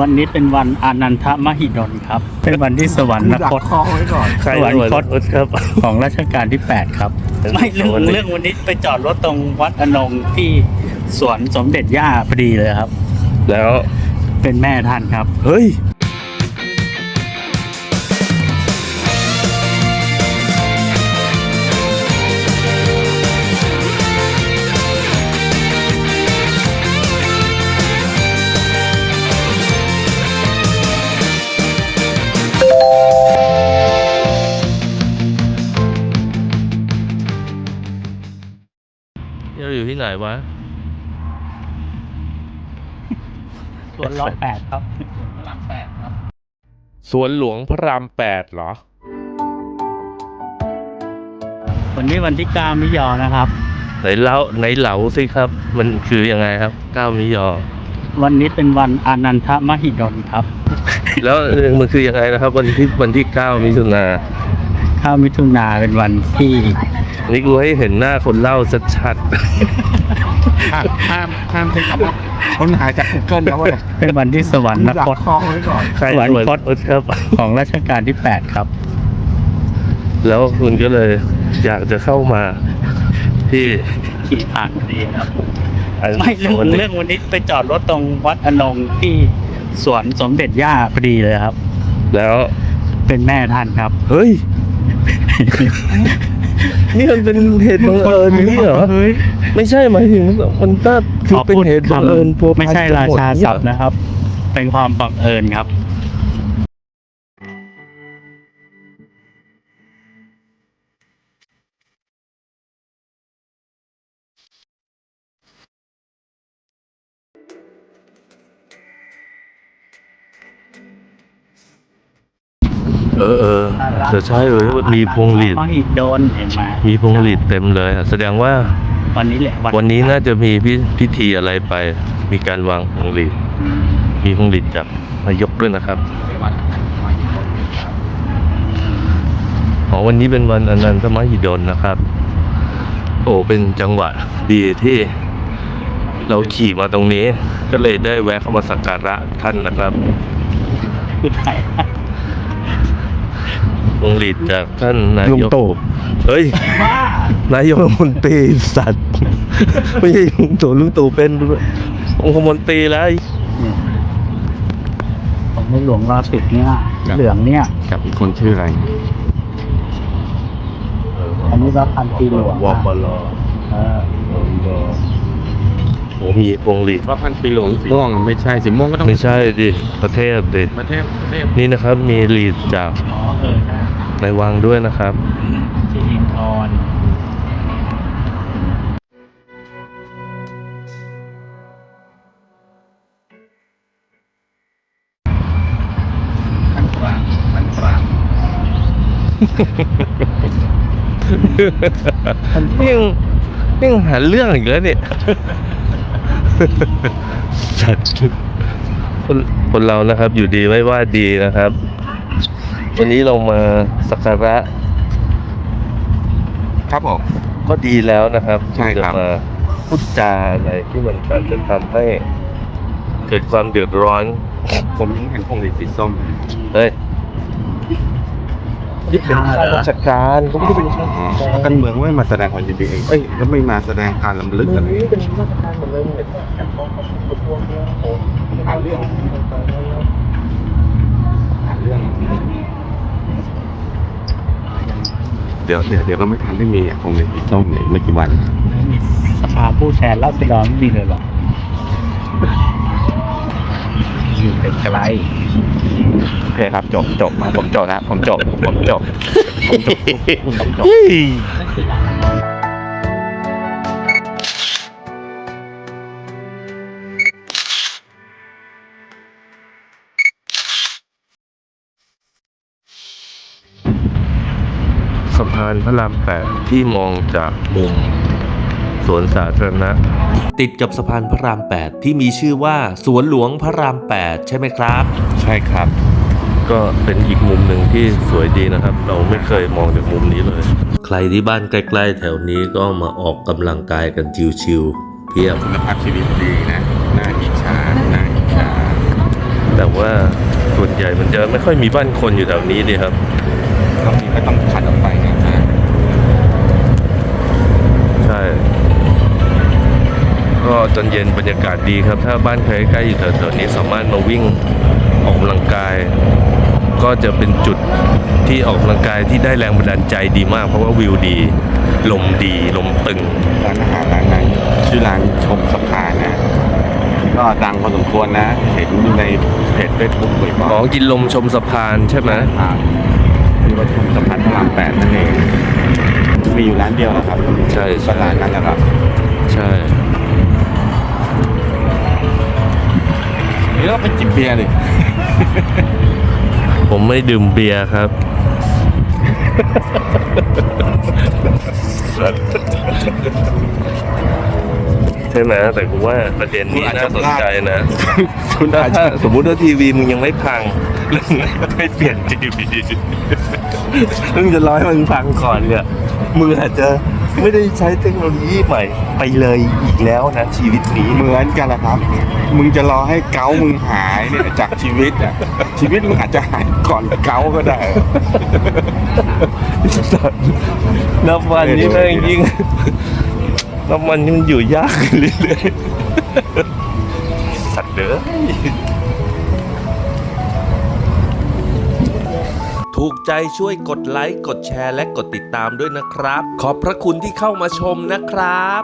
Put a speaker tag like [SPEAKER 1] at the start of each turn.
[SPEAKER 1] วันนี้เป็นวันอานันทมหิดลครับ เป็นวันที่สวรร
[SPEAKER 2] ดัก
[SPEAKER 1] คต
[SPEAKER 2] คอไว้ก่อน
[SPEAKER 1] ใครสวรรคต
[SPEAKER 3] ครับ
[SPEAKER 1] ของรัชกาลที่ 8 ครับ ไม่เรื่องเรื่องวันนี้ไปจอดรถตรงวัดอนงที่สวนสมเด็จย่าพอดีเลยครับ
[SPEAKER 3] แล้ว
[SPEAKER 1] เป็นแม่ท่านครับ
[SPEAKER 3] เฮ้ย เราอยู่ที่ไหนวะ
[SPEAKER 1] สวนร้อยแปดครับร้อยแปดครับ
[SPEAKER 3] สวนหลวงพระรามแปดเหรอ
[SPEAKER 1] วันนี้วันที่9มิยอนะครับ
[SPEAKER 3] ไหนเล่าไหนเหลาสิครับ มันคือยังไงครับเก้ามิยอ
[SPEAKER 1] วันนี้เป็นวันอานันทมหิดลครับ
[SPEAKER 3] แล้วมันคือยังไงนะครับ วันที่วันที่เก้ามิถุนา
[SPEAKER 1] ข้าวมิถุนาเป็นวันที่
[SPEAKER 3] นี่กูให้เห็นหน้าคนเล่าชัด
[SPEAKER 2] ห้ามห้ามห้ามใช้คำว่าค้นหาจาก Google นะเว้ย
[SPEAKER 1] เป็นวันที่สวรร
[SPEAKER 2] ดัก
[SPEAKER 1] คต
[SPEAKER 2] คอไว้ก่อน
[SPEAKER 3] ๆใคร
[SPEAKER 1] สวรรคต
[SPEAKER 3] สวครับ
[SPEAKER 1] ของรัชกาลที่ 8 ครับ
[SPEAKER 3] แล้วคุณก็เลยอยากจะเข้ามาที่
[SPEAKER 1] ขี่ผ่านพอดีครับ
[SPEAKER 3] อัน
[SPEAKER 1] ไม่เรื่อง
[SPEAKER 3] วันนี้
[SPEAKER 1] เรื่องวันนี้ไปจอดรถตรงวัดอนงที่สวนสมเด็จย่าพอดีเลยครับ
[SPEAKER 3] แล้ว
[SPEAKER 1] เป็นแม่ท่านครับ
[SPEAKER 3] เฮ้ย นี่มันเป็นเหตุบังเอิญนี่เหรอ
[SPEAKER 1] เฮ้ย
[SPEAKER 3] ไม่ใช่หมายถึงมันน่าคือเป็นเหตุบังเอิญพัวพัน
[SPEAKER 1] ไม่ใช่ราชาศัพท์
[SPEAKER 3] นะ
[SPEAKER 1] นะครับ เป็นความบังเอิญครับ
[SPEAKER 3] เออเออจะใช่เออมีพวงหลีด
[SPEAKER 1] มหิดลเห็นไหม
[SPEAKER 3] มีพวงหลีดเต็มเลยอะแสดงว่า
[SPEAKER 1] วันนี้แหละ
[SPEAKER 3] วันนี้น่าจะมีพิพิธีอะไรไป มีการวางพวงหลีดมีพวงหลีดจากนายกด้วยนะครับอ๋อวันนี้เป็นวันอนันตมหิดลนะครับ โอ้เป็นจังหวะดีที่เราขี่มาตรงนี้ ก็เลยได้แวะเข้ามาสักการะท่านนะครับ
[SPEAKER 1] คือใคร
[SPEAKER 3] พวงหลีดจากท่านนาย
[SPEAKER 2] ลุง
[SPEAKER 3] ก
[SPEAKER 2] ตู่
[SPEAKER 3] เฮ้ย นายกรัฐมนตรีสัตว์ ไม่ใช่ลุงตู่ลุงตู่เป็นองคมนตรีแล้ว
[SPEAKER 1] ของในหลวงรอสิบเนี่ย
[SPEAKER 2] ครับ
[SPEAKER 1] เหลืองเนี่ย
[SPEAKER 2] กับอีกคนชื่ออะไร
[SPEAKER 1] อันนี้ก็พันปีหลวง
[SPEAKER 3] วปล
[SPEAKER 1] เออ
[SPEAKER 3] โอ้มีพวงหลีด
[SPEAKER 2] ว่าพันปีหลวงสีม่วงไม่ใช่สีม่วงก็ต้อง
[SPEAKER 3] ไม่ใช่ดิประเทศดิ
[SPEAKER 2] ประเทศประเทศ
[SPEAKER 3] นี่นะครับมีหลีดจาก
[SPEAKER 1] อ๋อเออใช่
[SPEAKER 3] ในวังด้วยนะครับ
[SPEAKER 1] สิรินทรมันฝางมันฝาง
[SPEAKER 3] นี่ยังนี่ยังหาเรื่องอีกแล้วเนี่ยสัตว์คนคนเรานะครับ อยู่ดีไม่ว่าดีนะครับ วันนี้เรามาสักการะ
[SPEAKER 2] ครับผม
[SPEAKER 3] ก็ดีแล้วนะครับ
[SPEAKER 2] ใช่ครับ
[SPEAKER 3] จะมาพูดจาอะไรที่มันอาจจะทำให้เกิดความเดือดร้อน
[SPEAKER 2] ผมยังเห็นพวงหลีดสีส้ม
[SPEAKER 3] เฮ้ยนี่เป็นข้าราชการก็ไม่ได้เป็นข้า
[SPEAKER 2] อ๋อ
[SPEAKER 3] ราชการ
[SPEAKER 2] กันเมืองไม่มาแสดงความยินดีเองเอ้ยแล้วไม่มาแสดงการลำลึกอะไร
[SPEAKER 3] นี่เป็นราชการหมดเลยเนี่ยแต่พอเขาประท้วงเนี่ยโอ้
[SPEAKER 2] หาเรื่องหาเรื่อง เดี๋ยวเดี๋ยวเดี๋ยวก็ไม่ทันได้มีอะพวงหลีดสีส้มเนี่ยอีกไม่กี่วัน
[SPEAKER 1] ไม่มีสภาผู้แทนราษฎรไม่มีเลยหรอกอยู่ไกล
[SPEAKER 2] โอเคครับ จบจบผมจบแล้วผมจบ ผมจบผมจบ
[SPEAKER 3] พานพระรามแปดที่มองจากมุมสวนสาธารณะ
[SPEAKER 4] ติดกับสะพานพระราม 8 ที่มีชื่อว่าสวนหลวงพระราม 8 ใช่ไหมครับ
[SPEAKER 3] ใช่ครับ ก็เป็นอีกมุมหนึ่งที่สวยดีนะครับ เราไม่เคยมองจากมุมนี้เลย
[SPEAKER 4] ใครที่บ้านใกล้ ๆ แถวนี้ก็มาออกกำลังกายกันชิวๆเพียบ
[SPEAKER 2] คุณภาพชีวิตดีนะน่าอิจฉาน่าอิจฉา
[SPEAKER 3] แต่ว่าส่วนใหญ่มันจะไม่ค่อยมีบ้านคนอยู่แถวนี้เลยครับ
[SPEAKER 2] ก็มีก็ต้องขัดออกไป
[SPEAKER 3] ก็ตอนเย็นบรรยากาศดีครับ ถ้าบ้านใครใกล้อยู่แถวๆนี้สามารถมาวิ่งออกกำลังกาย ก็จะเป็นจุดที่ออกกำลังกายที่ได้แรงบันดาลใจดีมาก เพราะว่าวิวดี ลมดีลมตึง
[SPEAKER 2] ร้านอาหารร้านนั้นชื่อร้านชมสะพานนะ ก็ดังพอสมควรนะ เห็นในเพจเฟซบุ๊กบ่อย
[SPEAKER 3] อ๋อกินลมชมสะพานใช่ไหม
[SPEAKER 2] ๆครับมีว่าชมสะพานพระรามแปดนั่นเองมีอยู่ร้านเดียวเหรอครับ
[SPEAKER 3] ใช่
[SPEAKER 2] ก็
[SPEAKER 3] ใช่
[SPEAKER 2] ร้านนั้นแหละครับ นี่เราไปจิบเบียร์ดิ
[SPEAKER 3] ผมไม่ดื่มเบียร์ครับ ใช่ไหมแต่กูว่าประเด็นนี้น่าสนใจนะ
[SPEAKER 2] คุณ
[SPEAKER 3] ถ้า
[SPEAKER 2] อาจ
[SPEAKER 3] ถ้า
[SPEAKER 2] จะ
[SPEAKER 3] สมมุติว่าทีวีมึงยังไม่พังแล้วมึงไม่เปลี่ยนทีวีมึงจะรอให้มันพังก่อนเนี่ยมึงอาจจะ ไม่ได้ใช้เทคโนโลยีใหม่ไปเลยอีกแล้วนะชีวิตนี้
[SPEAKER 2] เหมือนกันแหละครับ มึงจะรอให้เกามึงหายเนี่ยจากชีวิตอะ ชีวิตมึงอาจจะหายก่อนเกาก็ได้
[SPEAKER 3] นับวันนี้แม่งยิ่งนับวันนี้มันอยู่ยากขึ้นเรื่อยๆสัตว์เด้อ
[SPEAKER 4] ถูกใจช่วยกดไลค์ กดแชร์และกดติดตามด้วยนะครับ ขอบพระคุณที่เข้ามาชมนะครับ